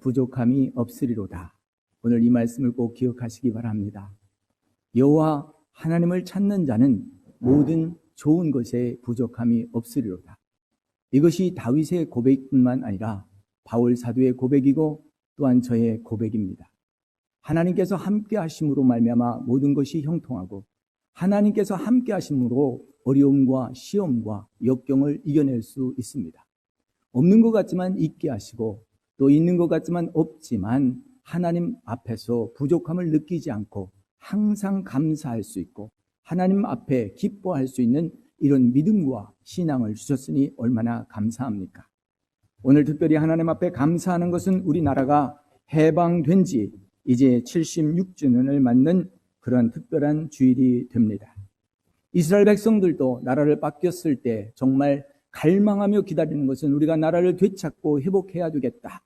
부족함이 없으리로다. 오늘 이 말씀을 꼭 기억하시기 바랍니다. 여호와 하나님을 찾는 자는 모든 좋은 것에 부족함이 없으리로다. 이것이 다윗의 고백뿐만 아니라 바울 사도의 고백이고 또한 저의 고백입니다. 하나님께서 함께 하심으로 말미암아 모든 것이 형통하고 하나님께서 함께 하심으로 어려움과 시험과 역경을 이겨낼 수 있습니다. 없는 것 같지만 있게 하시고 또 있는 것 같지만 없지만 하나님 앞에서 부족함을 느끼지 않고 항상 감사할 수 있고 하나님 앞에 기뻐할 수 있는 이런 믿음과 신앙을 주셨으니 얼마나 감사합니까? 오늘 특별히 하나님 앞에 감사하는 것은 우리나라가 해방된 지 이제 76주년을 맞는 그런 특별한 주일이 됩니다. 이스라엘 백성들도 나라를 뺏겼을 때 정말 갈망하며 기다리는 것은 우리가 나라를 되찾고 회복해야 되겠다.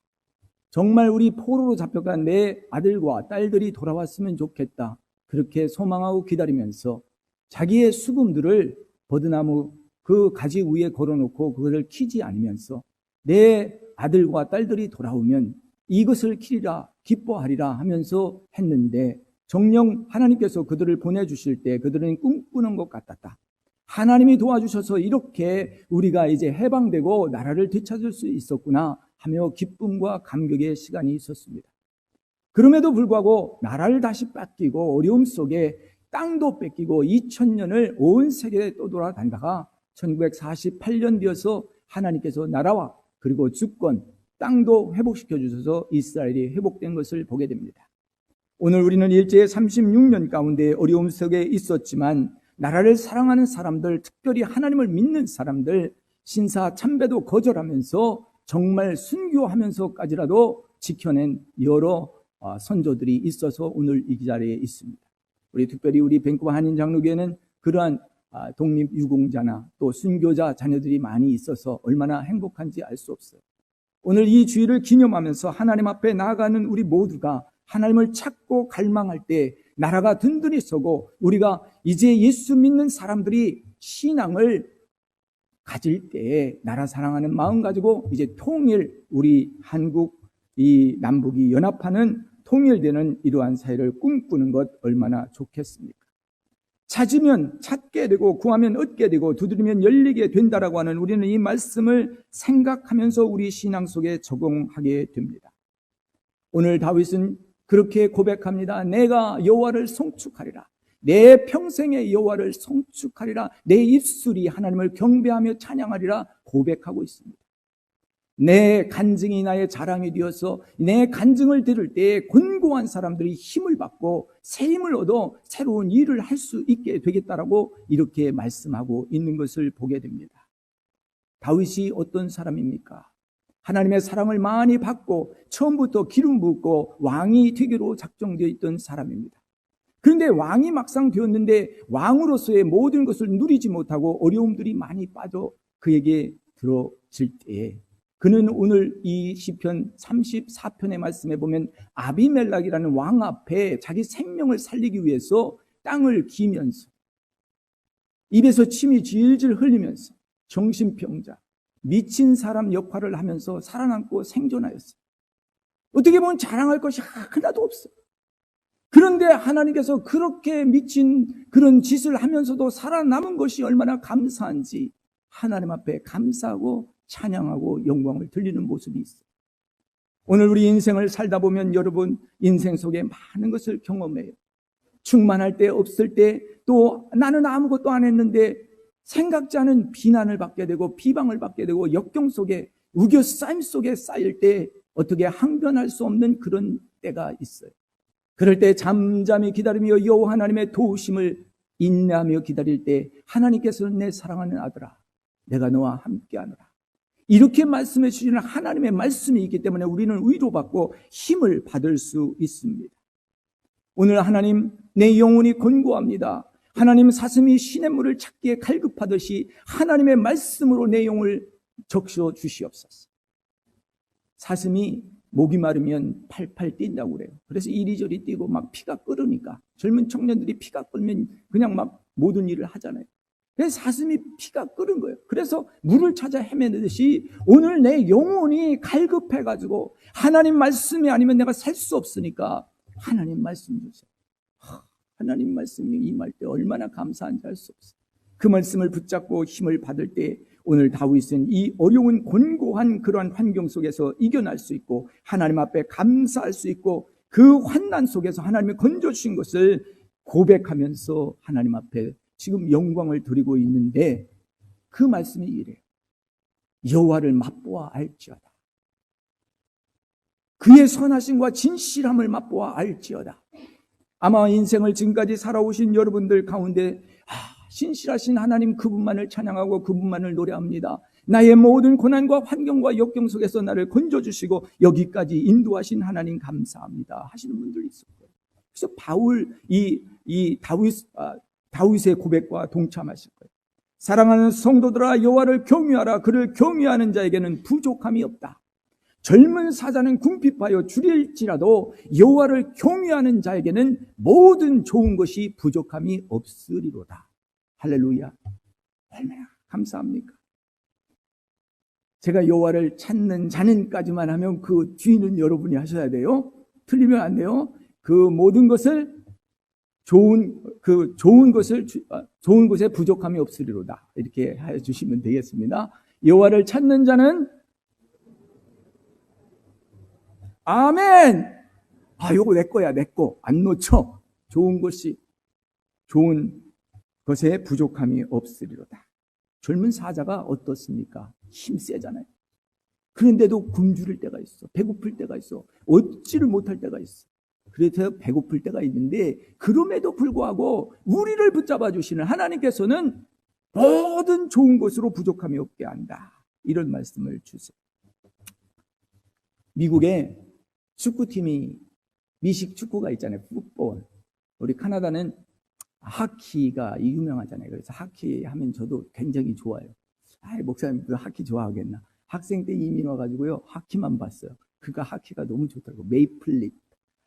정말 우리 포로로 잡혀간 내 아들과 딸들이 돌아왔으면 좋겠다. 그렇게 소망하고 기다리면서 자기의 수금들을 버드나무 그 가지 위에 걸어놓고 그것을 키지 않으면서 내 아들과 딸들이 돌아오면 이것을 키리라 기뻐하리라 하면서 했는데 정령 하나님께서 그들을 보내주실 때 그들은 꿈꾸는 것 같았다. 하나님이 도와주셔서 이렇게 우리가 이제 해방되고 나라를 되찾을 수 있었구나 하며 기쁨과 감격의 시간이 있었습니다. 그럼에도 불구하고 나라를 다시 뺏기고 어려움 속에 땅도 뺏기고 2000년을 온 세계에 떠돌아다니다가 1948년 되어서 하나님께서 나라와 그리고 주권, 땅도 회복시켜 주셔서 이스라엘이 회복된 것을 보게 됩니다. 오늘 우리는 일제의 36년 가운데 어려움 속에 있었지만 나라를 사랑하는 사람들, 특별히 하나님을 믿는 사람들, 신사 참배도 거절하면서 정말 순교하면서까지라도 지켜낸 여러 어, 선조들이 있어서 오늘 이 자리에 있습니다. 우리 특별히 우리 밴쿠버 한인 장로교회는 그러한 아, 독립 유공자나 또 순교자 자녀들이 많이 있어서 얼마나 행복한지 알 수 없어요. 오늘 이 주일을 기념하면서 하나님 앞에 나아가는 우리 모두가 하나님을 찾고 갈망할 때 나라가 든든히 서고 우리가 이제 예수 믿는 사람들이 신앙을 가질 때에 나라 사랑하는 마음 가지고 이제 통일 우리 한국 이 남북이 연합하는 통일되는 이러한 사회를 꿈꾸는 것 얼마나 좋겠습니까? 찾으면 찾게 되고 구하면 얻게 되고 두드리면 열리게 된다라고 하는 우리는 이 말씀을 생각하면서 우리 신앙 속에 적용하게 됩니다. 오늘 다윗은 그렇게 고백합니다. 내가 여호와를 송축하리라. 내 평생의 여호와를 송축하리라. 내 입술이 하나님을 경배하며 찬양하리라 고백하고 있습니다. 내 간증이 나의 자랑이 되어서 내 간증을 들을 때 곤고한 사람들이 힘을 받고 새 힘을 얻어 새로운 일을 할 수 있게 되겠다라고 이렇게 말씀하고 있는 것을 보게 됩니다. 다윗이 어떤 사람입니까? 하나님의 사랑을 많이 받고 처음부터 기름 붓고 왕이 되기로 작정되어 있던 사람입니다. 그런데 왕이 막상 되었는데 왕으로서의 모든 것을 누리지 못하고 어려움들이 많이 빠져 그에게 들어질 때에 그는 오늘 이 시편 34편의 말씀에 보면 아비멜락이라는 왕 앞에 자기 생명을 살리기 위해서 땅을 기면서 입에서 침이 질질 흘리면서 정신병자 미친 사람 역할을 하면서 살아남고 생존하였어요. 어떻게 보면 자랑할 것이 하나도 없어요. 그런데 하나님께서 그렇게 미친 그런 짓을 하면서도 살아남은 것이 얼마나 감사한지 하나님 앞에 감사하고 찬양하고 영광을 들리는 모습이 있어요. 오늘 우리 인생을 살다 보면 여러분 인생 속에 많은 것을 경험해요. 충만할 때 없을 때 또 나는 아무것도 안 했는데 생각지 않은 비난을 받게 되고 비방을 받게 되고 역경 속에 우겨 쌓임 속에 쌓일 때 어떻게 항변할 수 없는 그런 때가 있어요. 그럴 때 잠잠히 기다리며 여호와 하나님의 도우심을 인내하며 기다릴 때 하나님께서는 내 사랑하는 아들아 내가 너와 함께하노라. 이렇게 말씀해 주시는 하나님의 말씀이 있기 때문에 우리는 위로받고 힘을 받을 수 있습니다. 오늘 하나님 내 영혼이 권고합니다. 하나님 사슴이 시냇물을 찾기에 갈급하듯이 하나님의 말씀으로 내 영을 적셔 주시옵소서. 사슴이 목이 마르면 팔팔 뛴다고 그래요. 그래서 이리저리 뛰고 막 피가 끓으니까 젊은 청년들이 피가 끓면 그냥 막 모든 일을 하잖아요. 그래서 사슴이 피가 끓은 거예요. 그래서 물을 찾아 헤매듯이 오늘 내 영혼이 갈급해가지고 하나님 말씀이 아니면 내가 살 수 없으니까 하나님 말씀 주세요. 하, 하나님 말씀이 임할 때 얼마나 감사한지 알 수 없어요. 그 말씀을 붙잡고 힘을 받을 때 오늘 다윗은 이 어려운 곤고한 그러한 환경 속에서 이겨낼 수 있고 하나님 앞에 감사할 수 있고 그 환난 속에서 하나님이 건져 주신 것을 고백하면서 하나님 앞에 지금 영광을 드리고 있는데 그 말씀이 이래요. 여호와를 맛보아 알지어다. 그의 선하심과 진실함을 맛보아 알지어다. 아마 인생을 지금까지 살아오신 여러분들 가운데 아, 신실하신 하나님 그분만을 찬양하고 그분만을 노래합니다. 나의 모든 고난과 환경과 역경 속에서 나를 건져주시고 여기까지 인도하신 하나님 감사합니다. 하시는 분들이 있을 거예요. 그래서 바울 이, 이 다윗 아, 다윗의 고백과 동참하실 거예요. 사랑하는 성도들아 여호와를 경유하라 그를 경유하는 자에게는 부족함이 없다. 젊은 사자는 궁핍하여 줄일지라도 여호와를 경유하는 자에게는 모든 좋은 것이 부족함이 없으리로다. 할렐루야. 얼마나 감사합니까? 제가 여호와를 찾는 자는까지만 하면 그 뒤는 여러분이 하셔야 돼요. 틀리면 안 돼요. 그 모든 것을 좋은 그 좋은 것을 주- 아, 좋은 것에 부족함이 없으리로다. 이렇게 해 주시면 되겠습니다. 여호와를 찾는 자는 아멘. 아, 요거 내 거야, 내 거. 안 놓쳐. 좋은 것이 좋은 것에 부족함이 없으리로다. 젊은 사자가 어떻습니까? 힘 세잖아요. 그런데도 굶주릴 때가 있어. 배고플 때가 있어. 얻지를 못할 때가 있어. 그래서 배고플 때가 있는데 그럼에도 불구하고 우리를 붙잡아 주시는 하나님께서는 모든 좋은 것으로 부족함이 없게 한다. 이런 말씀을 주세요. 미국에 축구팀이 미식 축구가 있잖아요. 풋볼. 우리 카나다는 하키가 유명하잖아요. 그래서 하키 하면 저도 굉장히 좋아요. 아, 목사님 그 하키 좋아하겠나? 학생 때 이민 와가지고요 하키만 봤어요. 그가 하키가 너무 좋더라고. 메이플립,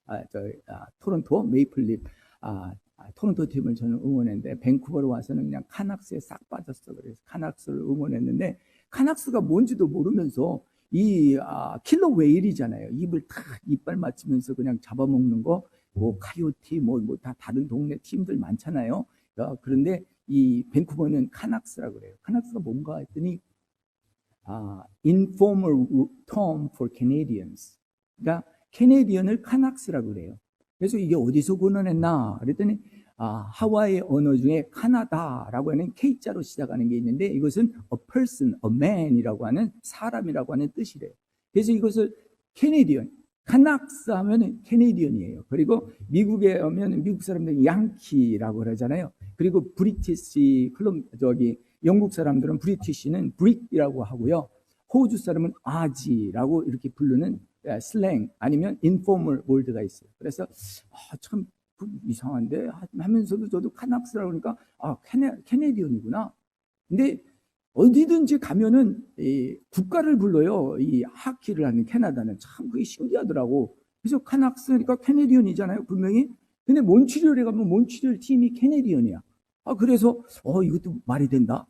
아, 저 아, 토론토 메이플립, 아, 아, 토론토 팀을 저는 응원했는데 밴쿠버로 와서는 그냥 카낙스에 싹 빠졌어. 그래서 카낙스를 응원했는데 카낙스가 뭔지도 모르면서 이 아, 킬러 웨일이잖아요. 입을 탁 이빨 맞추면서 그냥 잡아먹는 거, 뭐 카요티, 뭐뭐다 다른 동네 팀들 많잖아요. 어, 그런데 이 밴쿠버는 카낙스라 그래요. 카낙스가 뭔가 했더니 아, informal term for Canadians. 그러니까 캐네디언을 카낙스라고 그래요. 그래서 이게 어디서 근원했나? 그랬더니 아, 하와이 언어 중에 카나다라고 하는 K자로 시작하는 게 있는데 이것은 a person, a man이라고 하는 사람이라고 하는 뜻이래요. 그래서 이것을 캐네디언, 카낙스 하면은 캐네디언이에요. 그리고 미국에 오면 미국 사람들은 양키라고 그러잖아요. 그리고 브리티시 클럼 저기 영국 사람들은 브리티시는 브릭이라고 하고요. 호주 사람은 아지라고 이렇게 부르는 예, 슬랭 아니면 인포멀 월드가 있어요. 그래서 아, 참 이상한데 하면서도 저도 카낙스라고 그러니까 아 캐네, 캐네디언이구나. 근데 어디든지 가면은 이 국가를 불러요. 이 하키를 하는 캐나다는 참 그게 신기하더라고. 그래서 카낙스니까 캐네디언이잖아요, 분명히. 근데 몬트리올에 가면 몬트리올 팀이 캐네디언이야. 아 그래서 어 이것도 말이 된다.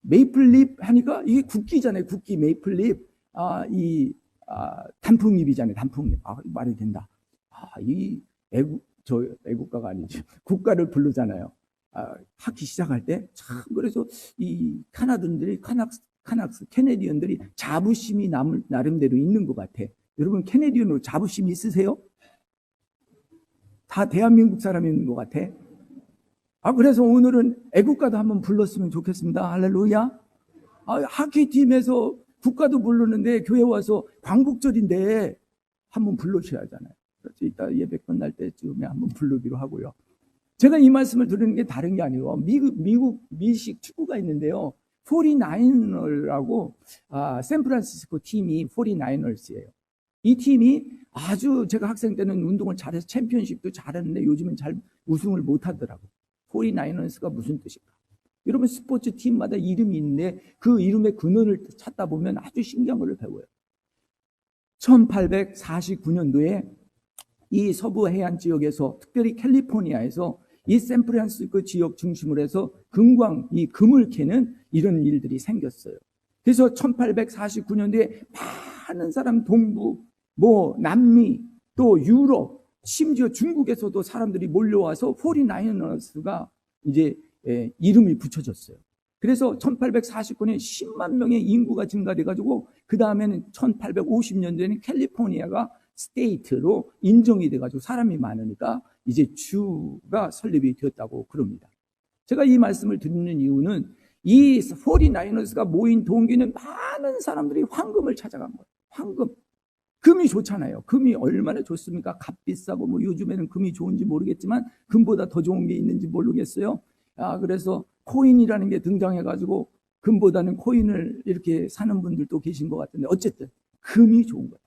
메이플립 하니까 이게 국기잖아요, 국기 메이플립. 아이 아, 단풍잎이잖아요, 단풍잎. 아 말이 된다. 아이 애국 저 애국가가 아니지 국가를 부르잖아요. 아, 하기 시작할 때 참 그래서 이 카나든들이 카낙스 카낙스 캐네디언들이 자부심이 남, 나름대로 있는 것 같아. 여러분 캐네디언으로 자부심 있으세요? 다 대한민국 사람이 있는 것 같아. 아 그래서 오늘은 애국가도 한번 불렀으면 좋겠습니다. 할렐루야. 아, 하키 팀에서 국가도 부르는데 교회 와서 광복절인데 한번 불러주셔야 하잖아요. 그래서 이따 예배 끝날 때쯤에 한번 부르기로 하고요. 제가 이 말씀을 드리는 게 다른 게 아니고 미국 미국 미식 축구가 있는데요. 49er라고 아, 샌프란시스코 팀이 49ers예요. 이 팀이 아주 제가 학생 때는 운동을 잘해서 챔피언십도 잘했는데 요즘은 잘 우승을 못 하더라고. 49ers가 무슨 뜻일까? 여러분 스포츠 팀마다 이름이 있는데 그 이름의 근원을 찾다 보면 아주 신기한 걸 배워요. 1849년도에 이 서부 해안 지역에서 특별히 캘리포니아에서 이 샌프란시스코 지역 중심으로 해서 금광, 이 금을 캐는 이런 일들이 생겼어요. 그래서 1849년도에 많은 사람 동부, 뭐 남미, 또 유럽, 심지어 중국에서도 사람들이 몰려와서 포리나이너스가 이제 예, 이름이 붙여졌어요. 그래서 1849년에 10만 명의 인구가 증가돼 가지고 그 다음에는 1850년도에는 캘리포니아가 스테이트로 인정이 돼 가지고 사람이 많으니까 이제 주가 설립이 되었다고 그럽니다. 제가 이 말씀을 드리는 이유는 이 49ers가 모인 동기는 많은 사람들이 황금을 찾아간 거예요. 황금. 금이 좋잖아요. 금이 얼마나 좋습니까? 값 비싸고 뭐 요즘에는 금이 좋은지 모르겠지만 금보다 더 좋은 게 있는지 모르겠어요. 아, 그래서 코인이라는 게 등장해가지고 금보다는 코인을 이렇게 사는 분들도 계신 것 같은데 어쨌든 금이 좋은 거예요.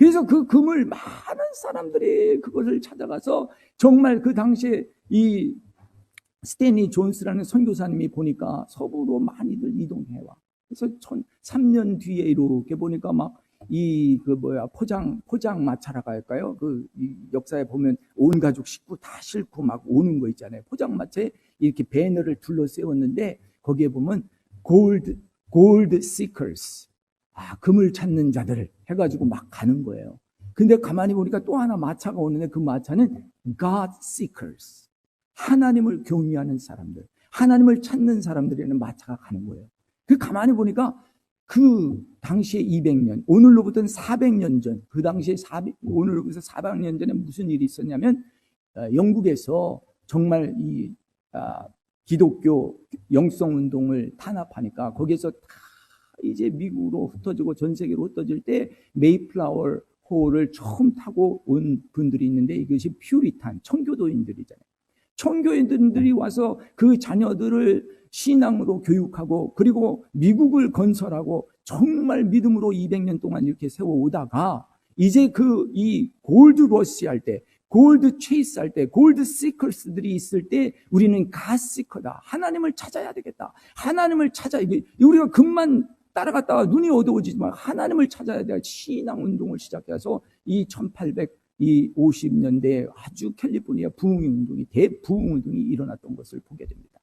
그래서 그 금을 많은 사람들이 그것을 찾아가서 정말 그 당시에 이 스테니 존스라는 선교사님이 보니까 서부로 많이들 이동해 와. 그래서 천, 3년 뒤에 이렇게 보니까 막 이 그 뭐야 포장 포장 마차라고 할까요? 그 역사에 보면 온 가족 식구 다 싣고 막 오는 거 있잖아요. 포장 마차에 이렇게 배너를 둘러 세웠는데 거기에 보면 골드 골드 시커스 아 금을 찾는 자들 해가지고 막 가는 거예요. 근데 가만히 보니까 또 하나 마차가 오는데 그 마차는 God seekers 하나님을 경유하는 사람들, 하나님을 찾는 사람들에는 마차가 가는 거예요. 그 가만히 보니까 그 당시에 200년, 오늘로부터는 400년 전, 그 당시에 400, 오늘로부터 400년 전에 무슨 일이 있었냐면 어, 영국에서 정말 이 아, 기독교 영성 운동을 탄압하니까 거기에서 다 이제 미국으로 흩어지고 전 세계로 흩어질 때 메이플라워 호를 처음 타고 온 분들이 있는데 이것이 퓨리탄 청교도인들이잖아요. 청교인들이 와서 그 자녀들을 신앙으로 교육하고 그리고 미국을 건설하고 정말 믿음으로 200년 동안 이렇게 세워오다가 이제 그 이 골드 러시 할 때, 골드 체이스 할 때, 골드 시커스들이 있을 때 우리는 가시커다. 하나님을 찾아야 되겠다. 하나님을 찾아. 이게 우리가 금만 따라갔다가 눈이 어두워지지만 하나님을 찾아야 될 신앙 운동을 시작해서 이 1800, 이 50년대에 아주 캘리포니아 부흥 운동이 대부흥 운동이 일어났던 것을 보게 됩니다.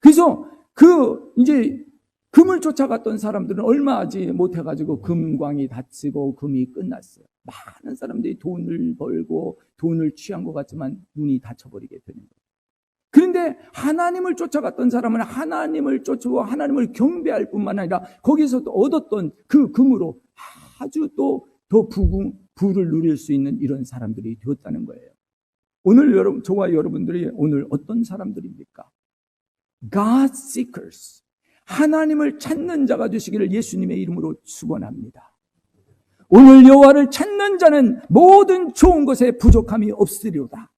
그래서 그 이제 금을 쫓아갔던 사람들은 얼마 하지 못해가지고 금광이 닫히고 금이 끝났어요. 많은 사람들이 돈을 벌고 돈을 취한 것 같지만 눈이 닫혀버리게 되는 거예요. 그런데 하나님을 쫓아갔던 사람은 하나님을 쫓고 하나님을 경배할 뿐만 아니라 거기서 또 얻었던 그 금으로 아주 또 더 부궁, 부를 누릴 수 있는 이런 사람들이 되었다는 거예요. 오늘 여러분, 저와 여러분들이 오늘 어떤 사람들입니까? God seekers. 하나님을 찾는 자가 되시기를 예수님의 이름으로 축원합니다. 오늘 여호와를 찾는 자는 모든 좋은 것에 부족함이 없으리로다.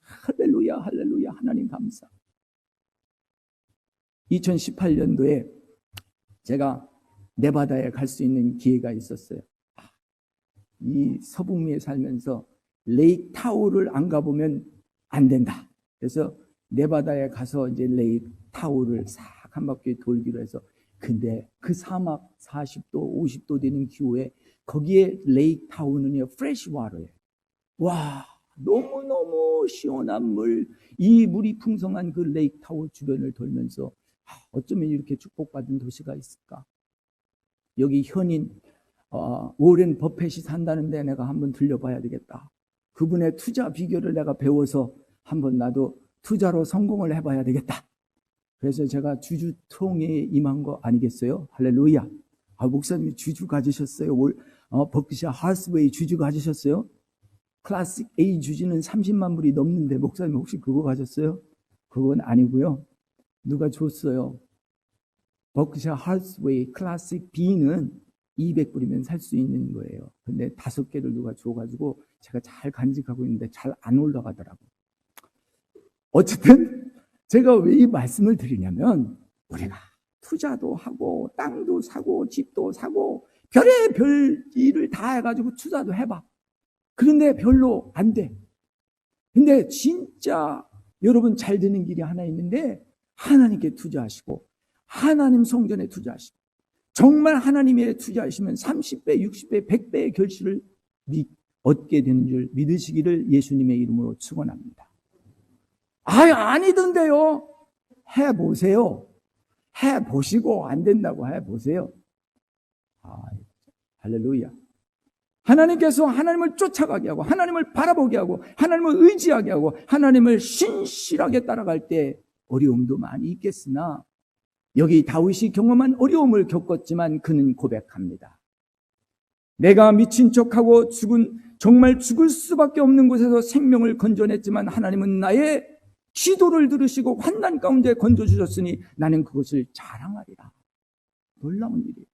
할렐루야, 할렐루야, 하나님 감사. 2018년도에 제가 네바다에 갈 수 있는 기회가 있었어요. 이 서북미에 살면서 레이크 타우를 안 가보면 안 된다. 그래서 네바다에 가서 이제 레이크 타우를 싹 한 바퀴 돌기로 해서 근데 그 사막 40도, 50도 되는 기후에 거기에 레이크 타우는요, 프레시 와터예요. 와, 너무너무 시원한 물, 이 물이 풍성한 그 레이크 타워 주변을 돌면서 아, 어쩌면 이렇게 축복받은 도시가 있을까? 여기 현인 어, 오랜 버펫이 산다는데 내가 한번 들려봐야 되겠다. 그분의 투자 비결을 내가 배워서 한번 나도 투자로 성공을 해봐야 되겠다. 그래서 제가 주주통에 임한 거 아니겠어요? 할렐루야. 아, 목사님이 주주 가지셨어요? 올, 어, 버크셔 하스웨이 주주 가지셨어요? 클래식 A 주주는 30만 불이 넘는데 목사님 혹시 그거 가졌어요? 그건 아니고요. 누가 줬어요? 버크셔 하스웨이 클래식 B는 200불이면 살 수 있는 거예요. 근데 다섯 개를 누가 줘가지고 제가 잘 간직하고 있는데 잘 안 올라가더라고. 어쨌든 제가 왜 이 말씀을 드리냐면 우리가 투자도 하고 땅도 사고 집도 사고 별의 별 일을 다 해가지고 투자도 해봐. 그런데 별로 안 돼. 근데 진짜 여러분 잘 되는 길이 하나 있는데 하나님께 투자하시고 하나님 성전에 투자하시고 정말 하나님에 투자하시면 30배, 60배, 100배의 결실을 얻게 되는 줄 믿으시기를 예수님의 이름으로 축원합니다. 아유, 아니던데요. 해 보세요. 해 보시고 안 된다고 해 보세요. 아, 할렐루야. 하나님께서 하나님을 쫓아가게 하고, 하나님을 바라보게 하고, 하나님을 의지하게 하고, 하나님을 신실하게 따라갈 때 어려움도 많이 있겠으나, 여기 다윗이 경험한 어려움을 겪었지만 그는 고백합니다. 내가 미친 척하고 죽은, 정말 죽을 수밖에 없는 곳에서 생명을 건져냈지만 하나님은 나의 기도를 들으시고 환난 가운데 건져주셨으니 나는 그것을 자랑하리라. 놀라운 일이에요.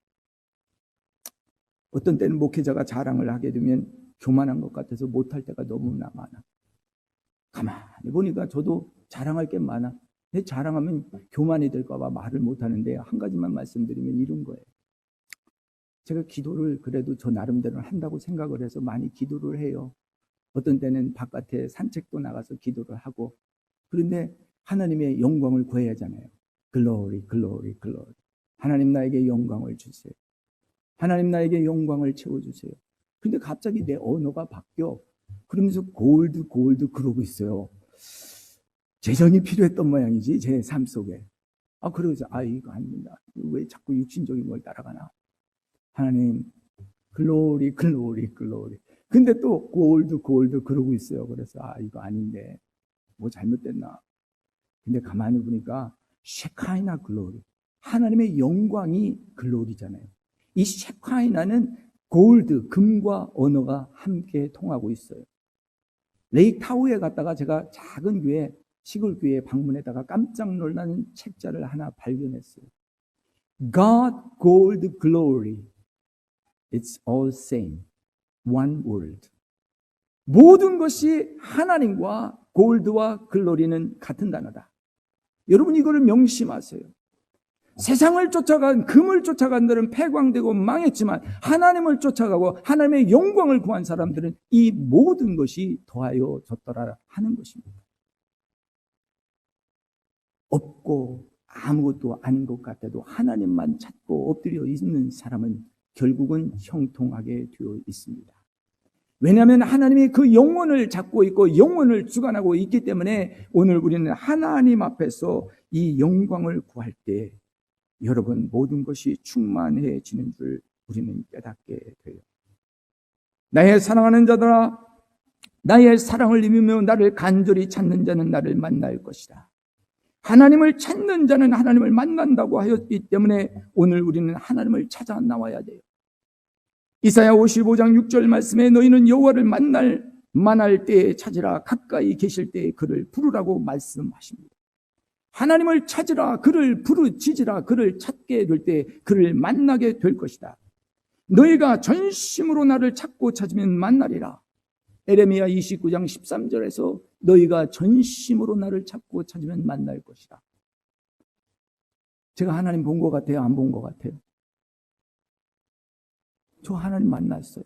어떤 때는 목회자가 자랑을 하게 되면 교만한 것 같아서 못할 때가 너무나 많아. 가만히 보니까 저도 자랑할 게 많아. 내 자랑하면 교만이 될까봐 말을 못하는데 한 가지만 말씀드리면 이런 거예요. 제가 기도를 그래도 저 나름대로 한다고 생각을 해서 많이 기도를 해요. 어떤 때는 바깥에 산책도 나가서 기도를 하고 그런데 하나님의 영광을 구해야 하잖아요. 글로리, 글로리, 글로리. 하나님 나에게 영광을 주세요. 하나님 나에게 영광을 채워주세요. 근데 갑자기 내 언어가 바뀌어. 그러면서 골드, 골드 그러고 있어요. 재정이 필요했던 모양이지, 제 삶 속에. 아, 그러면서, 아, 이거 아닙니다. 왜 자꾸 육신적인 걸 따라가나? 하나님, 글로리, 글로리, 글로리. 근데 또 골드, 골드 그러고 있어요. 그래서, 아, 이거 아닌데. 뭐 잘못됐나? 근데 가만히 보니까 쉐카이나 글로리. 하나님의 영광이 글로리잖아요. 이 쉐카이나는 골드, 금과 언어가 함께 통하고 있어요. 레이크 타우에 갔다가 제가 작은 교회, 시골 교회에 방문했다가 깜짝 놀라는 책자를 하나 발견했어요. God, gold, glory. It's all same. One word. 모든 것이 하나님과 골드와 글로리는 같은 단어다. 여러분 이거를 명심하세요. 세상을 쫓아간 금을 쫓아간 들은 패광되고 망했지만 하나님을 쫓아가고 하나님의 영광을 구한 사람들은 이 모든 것이 더하여 졌더라 하는 것입니다. 없고 아무것도 아닌 것 같아도 하나님만 찾고 엎드려 있는 사람은 결국은 형통하게 되어 있습니다. 왜냐하면 하나님이 그 영혼을 잡고 있고 영혼을 주관하고 있기 때문에 오늘 우리는 하나님 앞에서 이 영광을 구할 때 여러분 모든 것이 충만해지는 줄 우리는 깨닫게 돼요. 나의 사랑하는 자들아 나의 사랑을 입으며 나를 간절히 찾는 자는 나를 만날 것이다. 하나님을 찾는 자는 하나님을 만난다고 하였기 때문에 오늘 우리는 하나님을 찾아 나와야 돼요. 이사야 55장 6절 말씀에 너희는 여호와를 만날 만할 때에 찾으라 가까이 계실 때에 그를 부르라고 말씀하십니다. 하나님을 찾으라 그를 부르짖으라 그를 찾게 될 때 그를 만나게 될 것이다. 너희가 전심으로 나를 찾고 찾으면 만나리라. 에레미야 29장 13절에서 너희가 전심으로 나를 찾고 찾으면 만날 것이다. 제가 하나님 본 것 같아요? 안 본 것 같아요? 저 하나님 만났어요.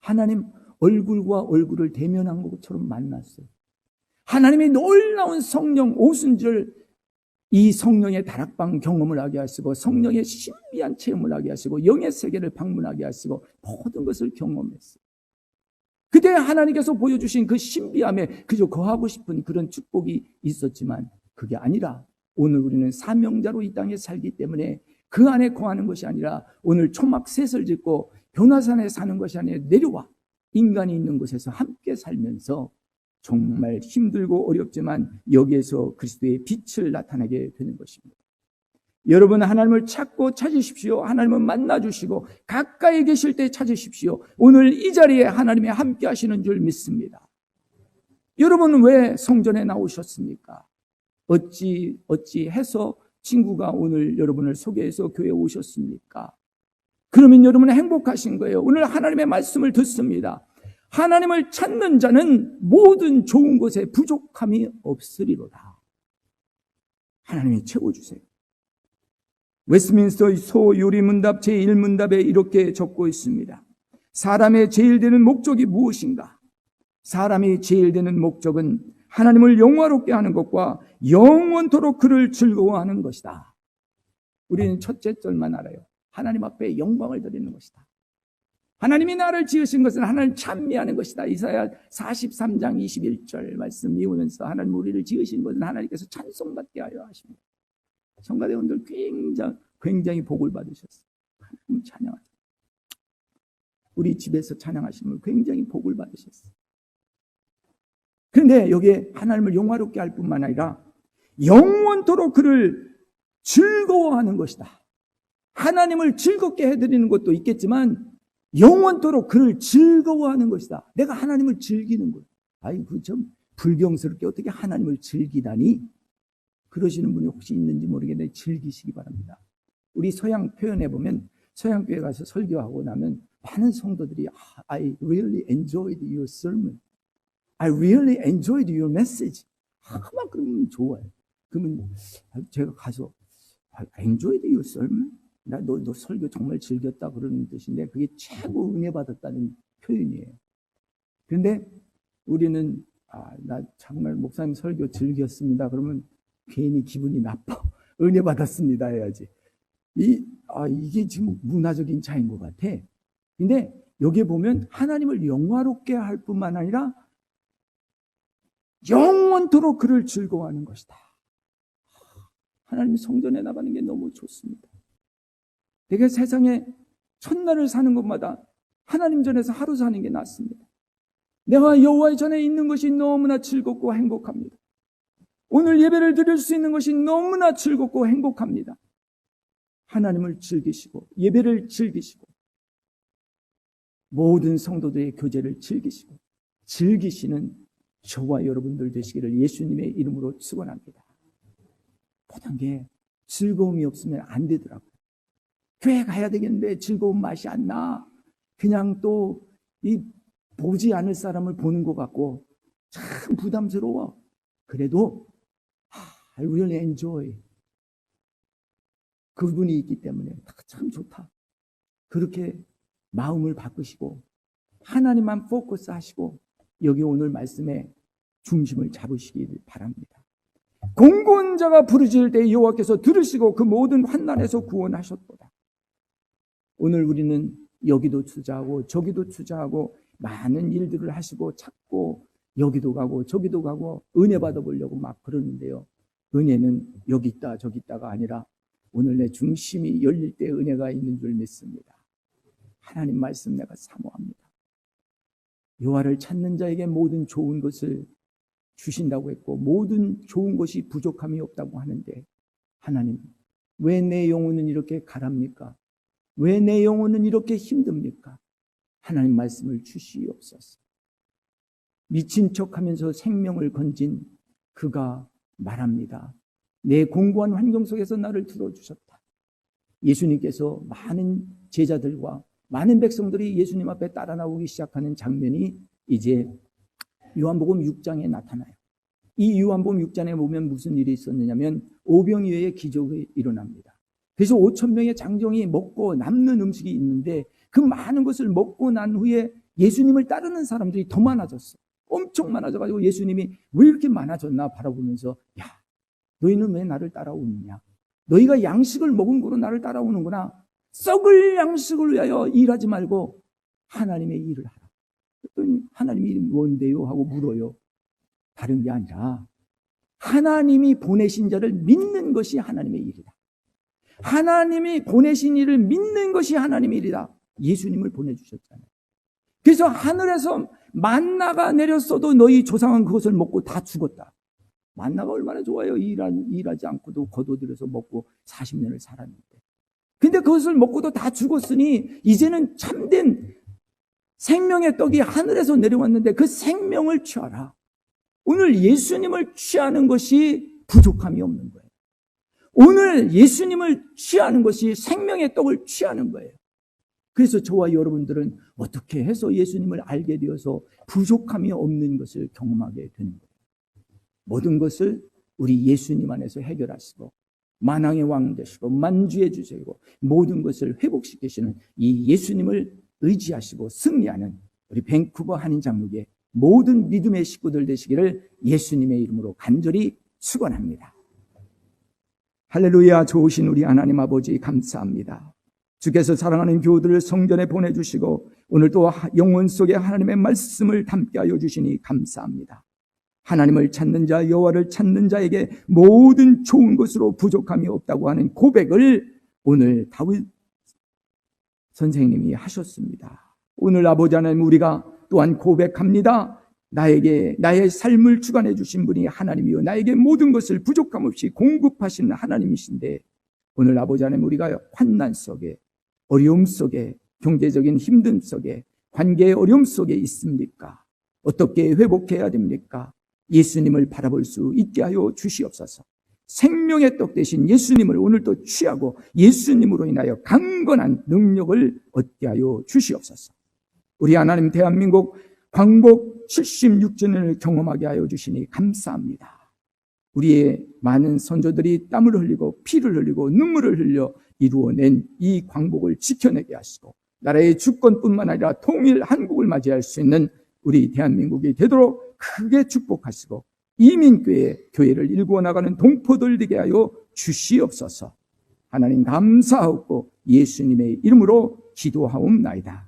하나님 얼굴과 얼굴을 대면한 것처럼 만났어요. 하나님의 놀라운 성령 오순절 이 성령의 다락방 경험을 하게 하시고 성령의 신비한 체험을 하게 하시고 영의 세계를 방문하게 하시고 모든 것을 경험했어요. 그때 하나님께서 보여주신 그 신비함에 그저 거하고 싶은 그런 축복이 있었지만 그게 아니라 오늘 우리는 사명자로 이 땅에 살기 때문에 그 안에 거하는 것이 아니라 오늘 초막 셋을 짓고 변화산에 사는 것이 아니라 내려와 인간이 있는 곳에서 함께 살면서 정말 힘들고 어렵지만 여기에서 그리스도의 빛을 나타내게 되는 것입니다. 여러분 하나님을 찾고 찾으십시오. 하나님을 만나 주시고 가까이 계실 때 찾으십시오. 오늘 이 자리에 하나님이 함께 하시는 줄 믿습니다. 여러분 왜 성전에 나오셨습니까? 어찌 어찌 해서 친구가 오늘 여러분을 소개해서 교회에 오셨습니까? 그러면 여러분은 행복하신 거예요. 오늘 하나님의 말씀을 듣습니다. 하나님을 찾는 자는 모든 좋은 것에 부족함이 없으리로다. 하나님이 채워주세요. 웨스민스터 소요리 문답 제1문답에 이렇게 적고 있습니다. 사람의 제일 되는 목적이 무엇인가? 사람이 제일 되는 목적은 하나님을 영화롭게 하는 것과 영원토록 그를 즐거워하는 것이다. 우리는 첫째 절만 알아요. 하나님 앞에 영광을 드리는 것이다. 하나님이 나를 지으신 것은 하나님 찬미하는 것이다. 이사야 43장 21절 말씀 이으면서 하나님 우리를 지으신 것은 하나님께서 찬송받게 하여 하십니다. 성가대원들 굉장히, 굉장히 복을 받으셨어요. 하나님 찬양하세요. 우리 집에서 찬양하시면 굉장히 복을 받으셨어요. 그런데 여기에 하나님을 영화롭게 할 뿐만 아니라 영원토록 그를 즐거워하는 것이다. 하나님을 즐겁게 해드리는 것도 있겠지만 영원토록 그를 즐거워하는 것이다. 내가 하나님을 즐기는 것. 아이, 그좀 불경스럽게 어떻게 하나님을 즐기다니? 그러시는 분이 혹시 있는지 모르겠는데 즐기시기 바랍니다. 우리 서양 표현해 보면 서양 교회 가서 설교하고 나면 많은 성도들이 아, I really enjoyed your sermon. I really enjoyed your message. 아, 막 그러면 좋아요. 그러면 제가 가서 enjoyed your sermon. 나 너 너 설교 정말 즐겼다 그러는 뜻인데 그게 최고 은혜 받았다는 표현이에요. 그런데 우리는 아, 나 정말 목사님 설교 즐겼습니다. 그러면 괜히 기분이 나빠. 은혜 받았습니다 해야지. 이, 아, 이게 지금 문화적인 차이인 것 같아. 근데 여기에 보면 하나님을 영화롭게 할 뿐만 아니라 영원토록 그를 즐거워하는 것이다. 하나님 성전에 나가는 게 너무 좋습니다. 내가 세상에 첫날을 사는 것마다 하나님 전에서 하루 사는 게 낫습니다. 내가 여호와의 전에 있는 것이 너무나 즐겁고 행복합니다. 오늘 예배를 드릴 수 있는 것이 너무나 즐겁고 행복합니다. 하나님을 즐기시고 예배를 즐기시고 모든 성도들의 교제를 즐기시고 즐기시는 저와 여러분들 되시기를 예수님의 이름으로 축원합니다. 모든 게 즐거움이 없으면 안 되더라고요. 교회 가야 되겠는데 즐거운 맛이 안 나. 그냥 또 이 보지 않을 사람을 보는 것 같고 참 부담스러워. 그래도 I really enjoy. 그분이 있기 때문에 참 좋다. 그렇게 마음을 바꾸시고 하나님만 포커스 하시고 여기 오늘 말씀에 중심을 잡으시길 바랍니다. 공고한 자가 부르짖을 때 여호와께서 들으시고 그 모든 환난에서 구원하셨도다. 오늘 우리는 여기도 투자하고 저기도 투자하고 많은 일들을 하시고 찾고 여기도 가고 저기도 가고 은혜 받아보려고 막 그러는데요. 은혜는 여기 있다 저기 있다가 아니라 오늘 내 중심이 열릴 때 은혜가 있는 줄 믿습니다. 하나님 말씀 내가 사모합니다. 여호와를 찾는 자에게 모든 좋은 것을 주신다고 했고 모든 좋은 것이 부족함이 없다고 하는데 하나님 왜 내 영혼은 이렇게 가랍니까? 왜 내 영혼은 이렇게 힘듭니까? 하나님 말씀을 주시옵소서. 미친 척 하면서 생명을 건진 그가 말합니다. 내 공고한 환경 속에서 나를 들어주셨다. 예수님께서 많은 제자들과 많은 백성들이 예수님 앞에 따라 나오기 시작하는 장면이 이제 요한복음 6장에 나타나요. 이 요한복음 6장에 보면 무슨 일이 있었느냐면 오병이어의 기적이 일어납니다. 그래서 5천 명의 장정이 먹고 남는 음식이 있는데 그 많은 것을 먹고 난 후에 예수님을 따르는 사람들이 더 많아졌어. 엄청 많아져가지고 예수님이 왜 이렇게 많아졌나 바라보면서 야 너희는 왜 나를 따라오느냐? 너희가 양식을 먹은 거로 나를 따라오는구나. 썩을 양식을 위하여 일하지 말고 하나님의 일을 하라. 그랬더니 하나님 이름이 뭔데요? 하고 물어요. 다른 게 아니라 하나님이 보내신 자를 믿는 것이 하나님의 일이다. 하나님이 보내신 일을 믿는 것이 하나님의 일이다. 예수님을 보내주셨잖아요. 그래서 하늘에서 만나가 내렸어도 너희 조상은 그것을 먹고 다 죽었다. 만나가 얼마나 좋아요. 일하, 일하지 않고도 거둬들여서 먹고 40년을 살았는데. 근데 그것을 먹고도 다 죽었으니 이제는 참된 생명의 떡이 하늘에서 내려왔는데 그 생명을 취하라. 오늘 예수님을 취하는 것이 부족함이 없는 거예요. 오늘 예수님을 취하는 것이 생명의 떡을 취하는 거예요. 그래서 저와 여러분들은 어떻게 해서 예수님을 알게 되어서 부족함이 없는 것을 경험하게 되는 거예요. 모든 것을 우리 예수님 안에서 해결하시고 만왕의 왕 되시고 만주의 주제고 모든 것을 회복시키시는 이 예수님을 의지하시고 승리하는 우리 밴쿠버 한인 장로의 모든 믿음의 식구들 되시기를 예수님의 이름으로 간절히 축원합니다. 할렐루야 좋으신 우리 하나님 아버지 감사합니다. 주께서 사랑하는 교우들을 성전에 보내주시고 오늘 또 하- 영혼 속에 하나님의 말씀을 담게 하여 주시니 감사합니다. 하나님을 찾는 자, 여호와를 찾는 자에게 모든 좋은 것으로 부족함이 없다고 하는 고백을 오늘 다윗 선생님이 하셨습니다. 오늘 아버지 하나님 우리가 또한 고백합니다. 나에게 나의 삶을 주관해 주신 분이 하나님이요 나에게 모든 것을 부족함 없이 공급하시는 하나님이신데 오늘 아버지 하나님 우리가 환난 속에 어려움 속에 경제적인 힘듦 속에 관계의 어려움 속에 있습니까? 어떻게 회복해야 됩니까? 예수님을 바라볼 수 있게 하여 주시옵소서. 생명의 떡 대신 예수님을 오늘도 취하고 예수님으로 인하여 강건한 능력을 얻게 하여 주시옵소서. 우리 하나님 대한민국 광복 76주년을 경험하게 하여 주시니 감사합니다. 우리의 많은 선조들이 땀을 흘리고 피를 흘리고 눈물을 흘려 이루어낸 이 광복을 지켜내게 하시고 나라의 주권뿐만 아니라 통일 한국을 맞이할 수 있는 우리 대한민국이 되도록 크게 축복하시고 이민교회 교회를 일구어 나가는 동포들 되게 하여 주시옵소서. 하나님 감사하고 예수님의 이름으로 기도하옵나이다.